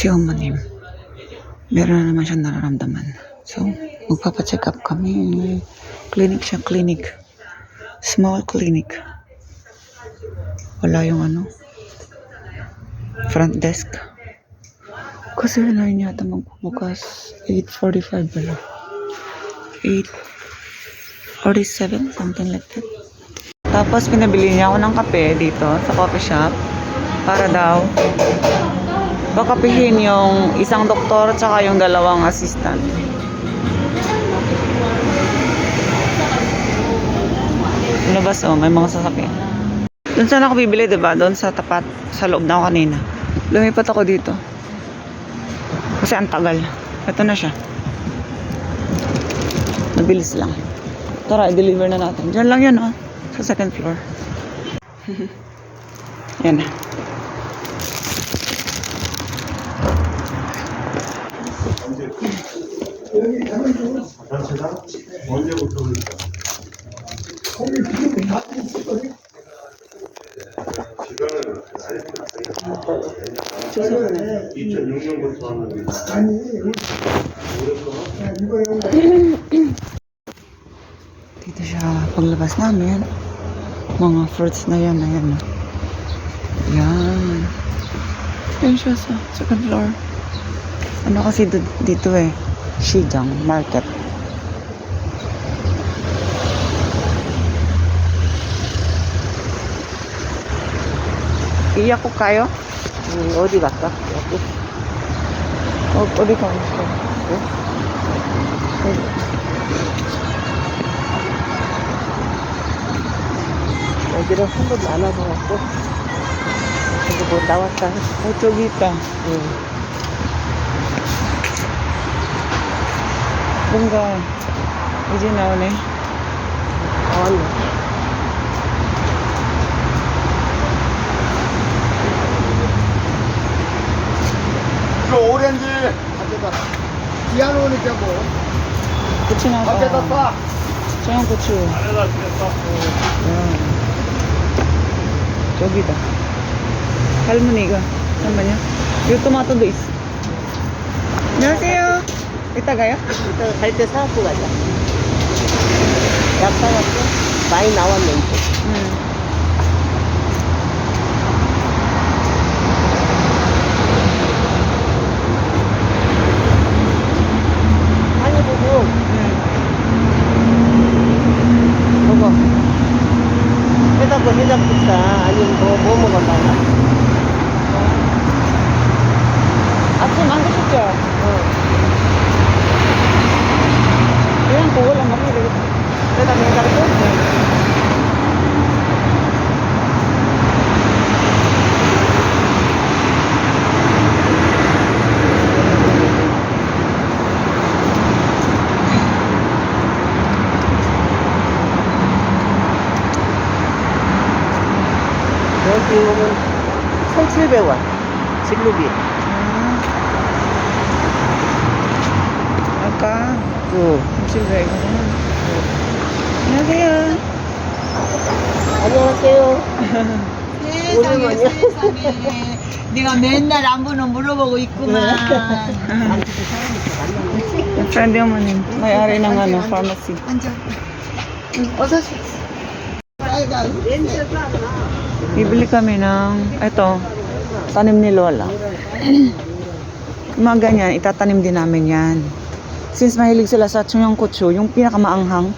si Omanim. Meron na naman siyang nararamdaman. So, magpapacheck up kami. Clinic siya, clinic. Small clinic. Wala yung ano, front desk. Kasi wala yun yata magbubukas. 8.45 pala. 8.47, something like that. Tapos pinabili niya ako ng kape dito sa coffee shop para daw bakapihin yung isang doktor tsaka yung dalawang assistant. Labas oh, may mga sasakyan. Doon sana ako bibili, di ba? Doon sa tapat, sa loob na ako kanina. Lumipat ako dito. Kasi ang tagal. Ito na siya. Mabilis lang. Tara, i-deliver na natin. Diyan lang yan, oh. Sa second floor. yan na. 죄송해요. 2006년부터 하는 Dito siya paglabas namin. Mga fruits na yan, ayan na. Yan. Yan siya sa second floor. Ano kasi du- dito eh, Shijang Market. 이약 가요? 음, 어디 갈까? 여기? 어, 어디 가고 싶어? 여기는 한 번도 안 와봐갖고 저기 뭐 나왔다 어, 저기 있다. 응. 뭔가 이제 나오네. 나왔네 저 오렌지 가져다 디아노니까 뭐 고추 가져다 나왔다. 봐 저양 고추. 안에다 뺐어 음. 저기다. 할머니가. 잠깐만요. 이 토마토도 있어. 안녕하세요. 이따 가요? 이따 갈때 사갖고 가자 약 사갖고 많이 나왔네 이제 응. 진짜. 어. 그냥 그거를 먹으면 되겠다. 내가 내가 또. 여기 오면 1,700원 진루비 아까 응. 김치를 이거는. 안녕하세요. 안녕하세요 세상에 오랜만이야. 세상에 네가 맨날 안부는 물어보고 있구만 Friend 어머님, may-ari ng ano, pharmacy. 어서 Bibili kami ng, ito, tanim ni Lola. Yung mga ganyan, itatanim din namin yan. Since mahilig sila sa tsunyang kutsu, yung pinakamaanghang.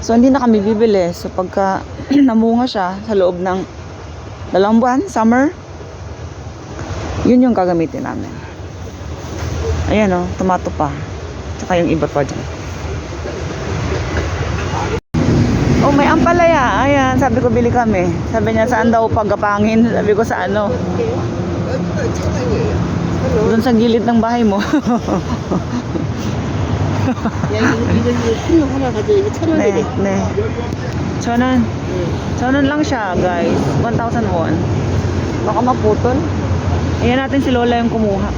So, hindi na kami bibili. So, pagka namunga siya sa loob ng dalawang buwan, summer, yun yung gagamitin namin. Ayan o, tomato pa. Tsaka yung iba pa dyan. Oh, may ampalaya. Ayan, sabi ko bili kami. Sabi niya, saan daw pagkapangin? Sabi ko sa ano? Doon sa gilid ng bahay mo. 야 이거 이거 이거 큰거 하나 가져 이거 천 네, 원이래 네. 천원. 천원 lang siya, guys. 1,000 won. Baka maputol. Ayan natin si Lola yung kumuha.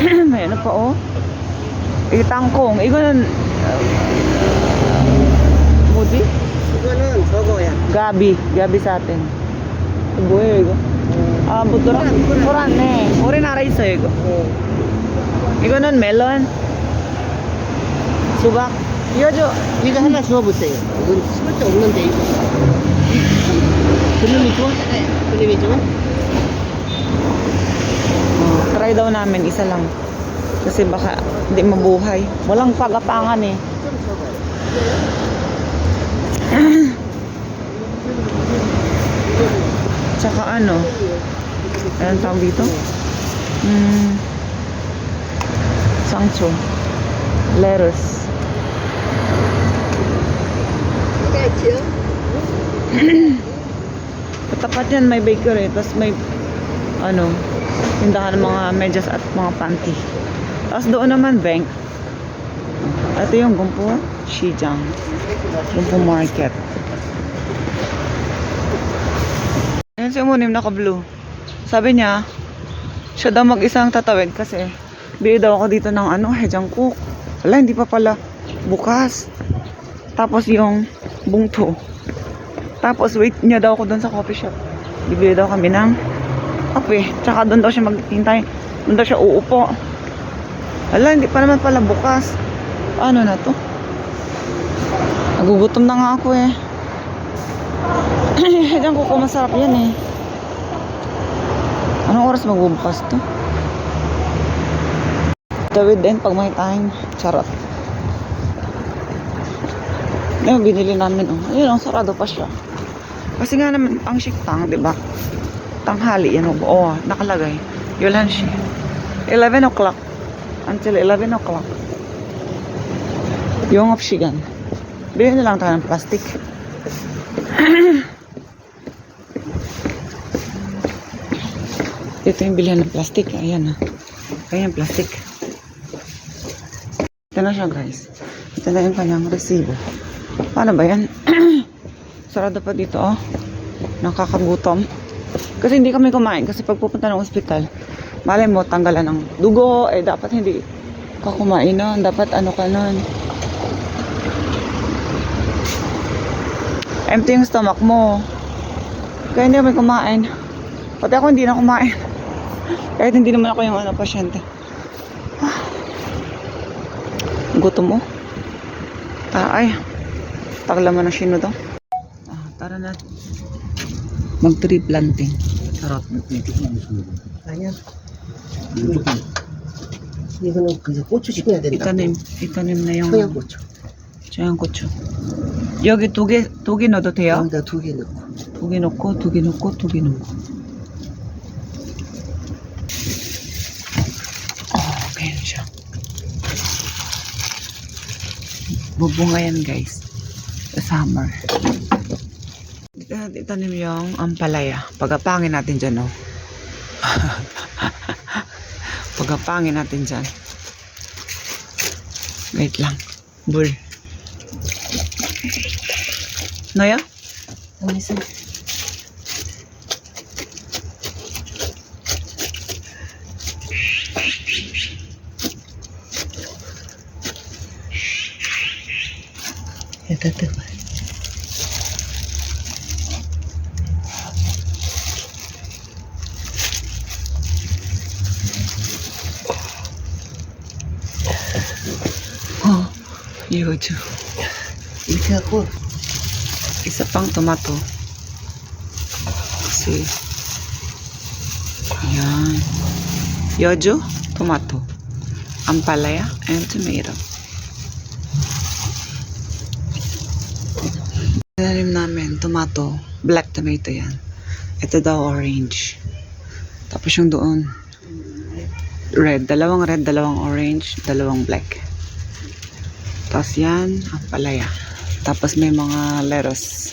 may ano pa, oh. Itangkong. I거는 뭐지? 이거는 저거야 Gabi. Gabi sa atin. Ito, 뭐 Ah, buturan. Buturan eh. Orin aray eh. sa ego. Igo nun melon. 수박. 이거죠. 이거 하나 주워보세요. 이건 수밖에 없는데 이거. 그놈이 좋아? 네. 그놈이 좋아? Oh, try daw namin isa lang. Kasi baka hindi mabuhay. Walang pagapangan eh. Tsaka ano, Anong tawag dito? Hmm. Sangcho. Lettuce. Katapat yan may bakery. Tapos may ano, tindahan ng mga medyas at mga panty. Tapos doon naman bank. Ito yung Gumpo Shijang. Gumpo Market. Ayan si Umunim naka-blue. Sabi niya, siya daw mag-isang tatawid kasi bili daw ako dito ng ano, hejang cook. Wala, hindi pa pala. Bukas. Tapos yung bungto. Tapos wait niya daw ako doon sa coffee shop. Bibili daw kami ng kape. Tsaka doon daw siya maghintay. Doon daw siya uupo. Hala, hindi pa naman pala bukas. Paano na to? Nagugutom na nga ako eh. Ko kung masarap yan eh. Anong oras magbubukas to? Tawid din pag may time. Charot. Yung binili namin oh. Ayun, ang sarado pa siya. Kasi nga naman, ang shiktang, di ba? Tanghali, yan oh. Oo, nakalagay. Yulanshi. 11 o'clock. Until 11 o'clock. Yung of shigan. Bilhin na lang tayo ng plastic. Ito yung bilhan ng plastic. Ayan na. Ayan, plastic. Ito na siya, guys. Ito na yung kanyang resibo. Paano ba yan? Sarado pa dito, oh. Nakakagutom. Kasi hindi kami kumain. Kasi pag pupunta ng ospital, malay mo, tanggalan ng dugo. Eh, dapat hindi ka kumain nun. Dapat ano ka nun. Empty yung stomach mo. Kaya hindi kami kumain. Pati ako hindi na kumain. Kahit hindi naman ako yung ano, pasyente. Ah. Gutom mo. Tara, ay. Takla mo na sino to. Ah, tara na. Mag-tree planting. 사람 조금 무슨 아니야. 조금 이거는 그냥 고추 심어야 된다. Itanim, itanim na yung 청양고추. 고추. 여기 두 개, 두 개 넣어도 돼요? 여기다 두 개 넣고. 두 개 넣고, 두 개 넣고, 두 개 넣고. Bubunga yan, guys. Sa summer. Dito natin itanim yung ampalaya. Pagapangin natin dyan, oh. Pagapangin natin dyan. Wait lang. Bull. Naya? Ano isa? kita tuh Oh, iya, yuju. Ito ako. Isa pang tomato. si ya, yan. Yojo, tomato. Ampalaya, and tomato. Tomato. Black tomato yan. Ito daw orange. Tapos yung doon, red. Dalawang red, dalawang orange, dalawang black. Tapos yan, ampalaya. Tapos may mga lettuce.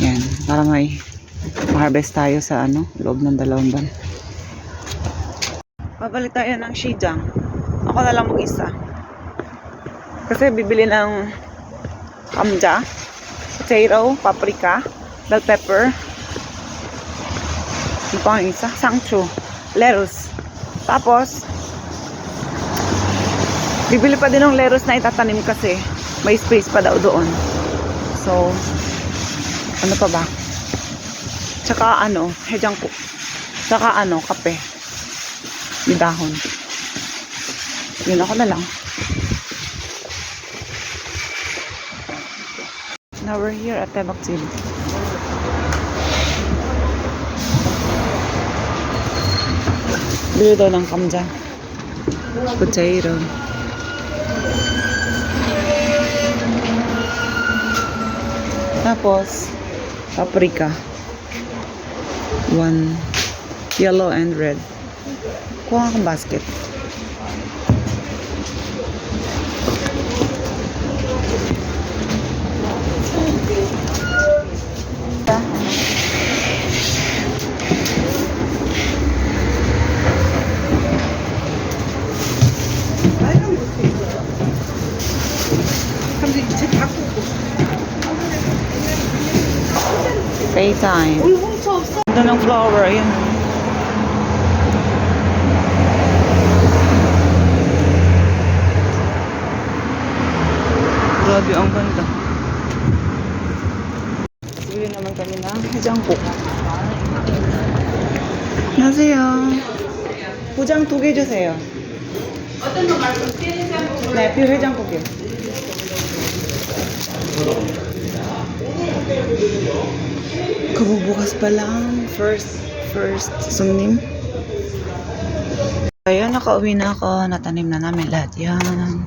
Yan, para may harvest tayo sa ano, loob ng dalawang buwan. Babalik tayo ng Shijang. Ako na lang mag-isa. Kasi bibili ng kamja, potato, paprika, bell pepper, yung pang isa, sangcho, lettuce. Tapos, bibili pa din ng lettuce na itatanim kasi may space pa daw doon. So, ano pa ba? Tsaka ano, hejang cook. Saka ano, kape. May dahon. Yun ako na lang. Now we're here at Tebak City. Bili daw ng kamja. Potato. Tapos, paprika. One yellow and red. Kuha akong basket. Time. 우리 홍차 없어? Ganda ng flower, ayun. Grabe, ang ganda. Bili naman kami ng 해장국. 안녕하세요. 포장 두 개 주세요. 어떤 거 말고 네, 뷰 해장국이요. Kabubukas pa lang. First, first sumnim. Ayun, nakauwi na ako. Natanim na namin lahat yan.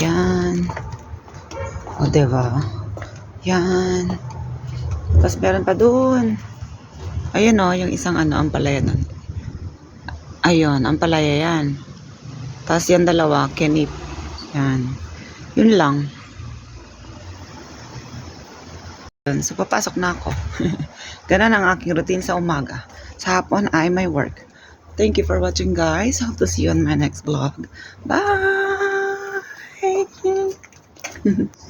Yan. O, diba? Yan. Tapos meron pa doon. Ayun o, yung isang ano, ang palaya doon. Ayun, ang palaya yan. Tapos yan dalawa, kenip. Yan. Yun lang. Yun, So, papasok na ako. Ganun ang aking routine sa umaga. Sa hapon ay may work. Thank you for watching guys. Hope to see you on my next vlog. Bye!